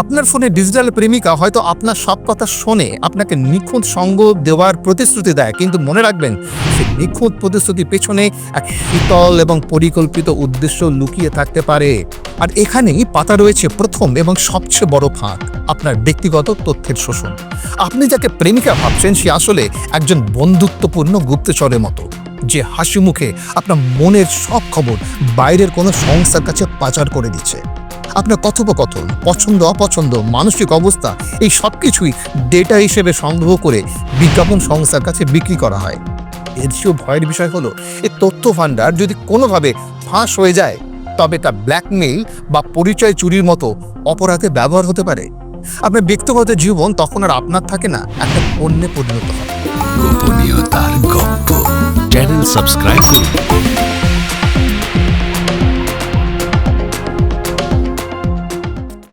আপনার ফোনে ডিজিটাল প্রেমিকা হয়তো আপনার সব কথা শোনে, আপনাকে নিখুঁত সঙ্গ দেওয়ার প্রতিশ্রুতি দেয়, কিন্তু মনে রাখবেন, সেই নিখুঁত প্রতিশ্রুতির পেছনে এক শীতল এবং পরিকল্পিত উদ্দেশ্য লুকিয়ে থাকতে পারে। আর এখানেই পাতা রয়েছে প্রথম এবং সবচেয়ে বড় ফাঁক আপনার ব্যক্তিগত তথ্যের শোষণ। আপনি যাকে প্রেমিকা ভাবছেন, সে আসলে একজন বন্ধুত্বপূর্ণ গুপ্তচরের মতো। যে হাসি মুখে আপনার মনের সব খবর বাইরের কোনো সংস্থার কাছে পাচার করে দিচ্ছে। আপনার কথোপকথন, পছন্দ, অপছন্দ, মানসিক অবস্থা, এই সব কিছুই ডেটা হিসেবে সংগ্রহ করে বিজ্ঞাপন সংস্থার কাছে বিক্রি করা হয়। এর চেয়েও ভয়ের বিষয় হলো এই তথ্য ভাণ্ডার যদি কোনোভাবে ফাঁস হয়ে যায়, তবে তা ব্ল্যাকমেইল বা পরিচয় চুরির মতো অপরাধে ব্যবহার হতে পারে। আপনার ব্যক্তিগত জীবন তখন আর আপনার থাকে না, একটা পণ্যে পরিণত হয়। গোপনীয়তার গপ্প। চ্যানেল সাবস্ক্রাইব করুন।